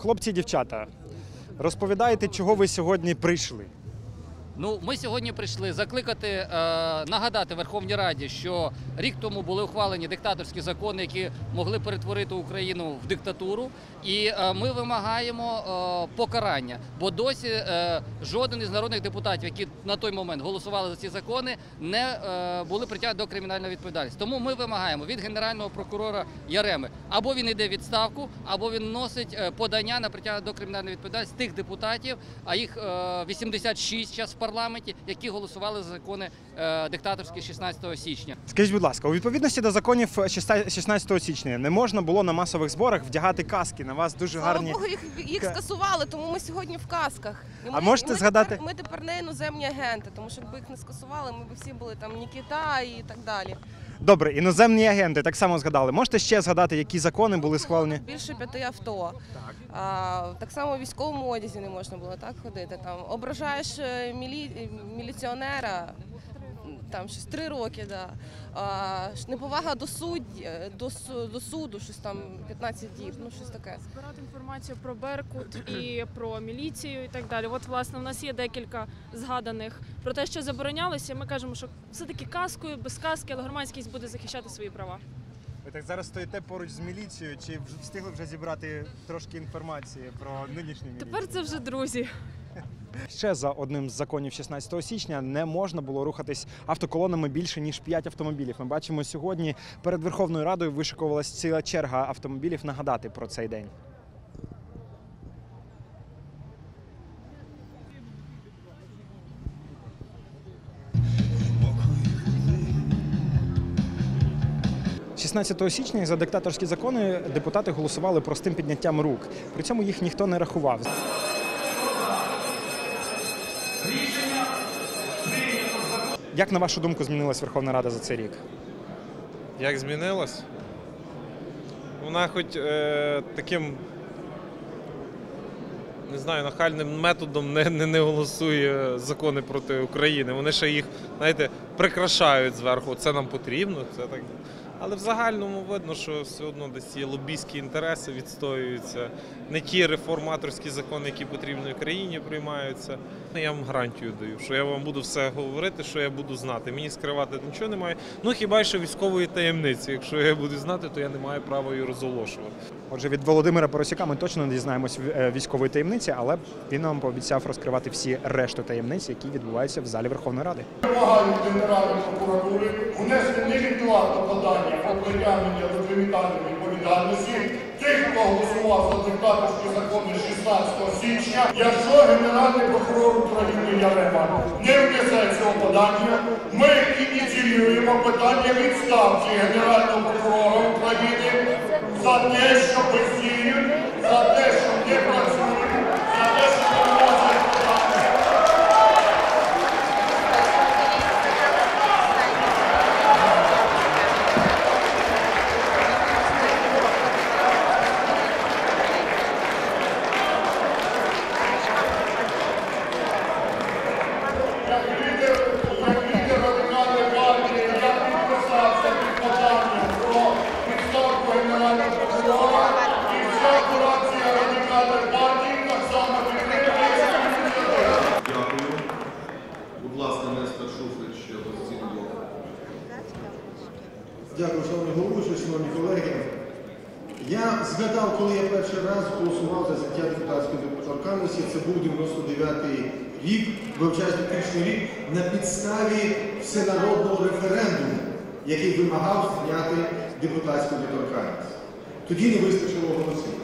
Хлопці, дівчата, розповідайте, чого ви сьогодні прийшли. Ну, ми сьогодні прийшли закликати, е, нагадати Верховній Раді, що рік тому були ухвалені диктаторські закони, які могли перетворити Україну в диктатуру. І е, ми вимагаємо е, покарання, бо досі е, жоден із народних депутатів, які на той момент голосували за ці закони, не е, були притягнуті до кримінальної відповідальності. Тому ми вимагаємо від генерального прокурора Яреми або він йде відставку, або він носить е, подання на притягнення до кримінальної відповідальності тих депутатів, а їх е, 86 зараз в парламенті, які голосували за закони е, диктаторські 16 січня. Скажіть, будь ласка, у відповідності до законів 16 січня не можна було на масових зборах вдягати каски. На вас дуже Слава гарні. Богу, їх, їх скасували, тому ми сьогодні в касках. І А ми- можете ми згадати- Тепер, ми тепер не іноземні агенти, тому що якби їх не скасували, ми б всі були там Нікіта і так далі. Добре, іноземні агенти так само згадали. Можете ще згадати, які закони були схвалені? Більше п'яти авто. Так. А, так само в військовому одязі не можна було так ходити. Там ображаєш е, мілі... міліціонера. Там щось три роки, да. А, неповага до судді, до, до суду, щось там 15 діб, ну щось таке. збирати інформацію про Беркут і про міліцію і так далі. От власне в нас є декілька згаданих про те, що заборонялося. Ми кажемо, що все-таки каскою, без каски, але громадськість буде захищати свої права. Ви так зараз стоїте поруч з міліцією, чи встигли вже зібрати трошки інформації про нинішню міліцію? Тепер це вже друзі. Ще за одним з законів 16 січня не можна було рухатись автоколонами більше ніж 5 автомобілів. Ми бачимо сьогодні перед Верховною Радою вишикувалась ціла черга автомобілів нагадати про цей день. – 16 січня за диктаторські закони депутати голосували простим підняттям рук. При цьому їх ніхто не рахував. Як на вашу думку змінилась Верховна Рада за цей рік? Як змінилась? Вона хоч е, таким, не знаю, нахальним методом не, не, не голосує закони проти України. Вони ще їх, знаєте, прикрашають зверху. Це нам потрібно, це так. Але в загальному видно, що все одно десь є лобійські інтереси відстоюються. Не ті реформаторські закони, які потрібні країні, приймаються. Я вам гарантію даю, що я вам буду все говорити, що я буду знати. Мені скривати нічого немає. Ну хіба що військової таємниці. Якщо я буду знати, то я не маю права її розголошувати. Отже, від Володимира Поросяка ми точно не дізнаємось е, військової таємниці, але він нам пообіцяв розкривати всі решту таємниць, які відбуваються в залі Верховної Ради. Генеральної прокуратури внести невідкладне подання про притягнення до кримінальної відповідальності тих, хто голосував за диктаторські закони 16 січня, якщо Генеральний прокурор України Ярема не внесе цього подання, ми ініціюємо питання відставки Генерального прокурора України за те, що бездіють, за те, що не працюють, за те, що не вносять подання. Як лідер, як лідер радикальної партії, я підписався під поданням про відставку генерального прокурора і вся фракція радикальної партії так само підтримує цю ініціативу. Дякую. Будь ласка, Нестор Шуфрич, опозиційний блок. Дякую, шановний головуючий, шановні колеги. Я згадав, коли я перший раз голосував за зняття депутатської недоторканності, це був 99-й рік, вивчаючи технічний рік, на підставі всенародного референдуму, який вимагав зняти депутатську недоторканність. Тоді не вистачило голосів.